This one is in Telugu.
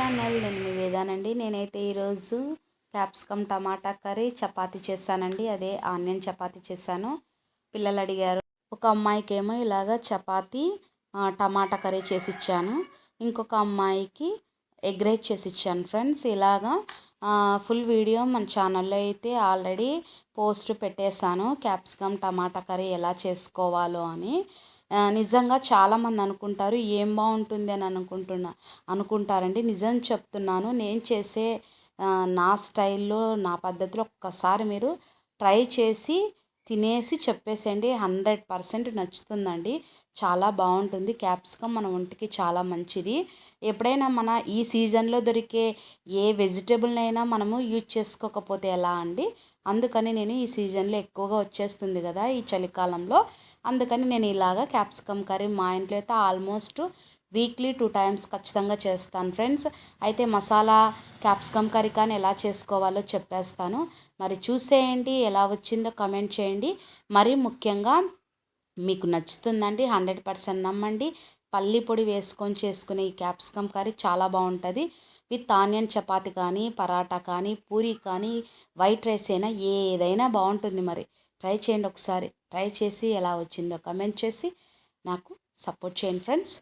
ఛానల్ నేను మీ వేదానండి. నేనైతే ఈరోజు క్యాప్సికమ్ టమాటా కర్రీ చపాతి చేశానండి. అదే ఆనియన్ చపాతి చేశాను. పిల్లలు అడిగారు ఒక అమ్మాయికి ఏమో ఇలాగ చపాతి టమాటా కర్రీ చేసి ఇచ్చాను ఇంకొక అమ్మాయికి ఎగ్ రైస్ చేసి ఇచ్చాను ఫ్రెండ్స్. ఇలాగా ఫుల్ వీడియో మన ఛానల్లో అయితే ఆల్రెడీ పోస్ట్ పెట్టేశాను. క్యాప్సికమ్ టమాటా కర్రీ ఎలా చేసుకోవాలో అని. నిజంగా చాలామంది అనుకుంటారు ఏం బాగుంటుంది అని అనుకుంటున్నా అనుకుంటారండి. నిజం చెప్తున్నాను నేను చేసే నా స్టైల్లో నా పద్ధతిలో ఒక్కసారి మీరు ట్రై చేసి తినేసి చెప్పేసేయండి. హండ్రెడ్ పర్సెంట్ నచ్చుతుందండి. చాలా బాగుంటుంది. క్యాప్సికమ్ మన ఒంటికి చాలా మంచిది. ఎప్పుడైనా మన ఈ సీజన్లో దొరికే ఏ వెజిటేబుల్నైనా మనము యూజ్ చేసుకోకపోతే ఎలా అండి? అందుకని నేను ఈ సీజన్లో ఎక్కువగా వచ్చేస్తుంది కదా ఈ చలికాలంలో. అందుకని నేను ఇలాగా క్యాప్సికమ్ కర్రీ మా ఇంట్లో అయితే ఆల్మోస్ట్ వీక్లీ టూ టైమ్స్ ఖచ్చితంగా చేస్తాను ఫ్రెండ్స్. అయితే మసాలా క్యాప్సికమ్ కర్రీ కానీ ఎలా చేసుకోవాలో చెప్పేస్తాను. మరి చూసేయండి ఎలా వచ్చిందో కమెంట్ చేయండి. మరి ముఖ్యంగా మీకు నచ్చుతుందండి హండ్రెడ్ పర్సెంట్ నమ్మండి. పల్లి పొడి వేసుకొని చేసుకునే ఈ క్యాప్సికమ్ కర్రీ చాలా బాగుంటుంది. విత్ ఆనియన్ చపాతి కానీ పరాటా కానీ పూరి కానీ వైట్ రైస్ అయినా ఏదైనా బాగుంటుంది మరి. ట్రై చేయండి ఒకసారి. ట్రై చేసి ఎలా వచ్చిందో కమెంట్ చేసి నాకు సపోర్ట్ చేయండి ఫ్రెండ్స్.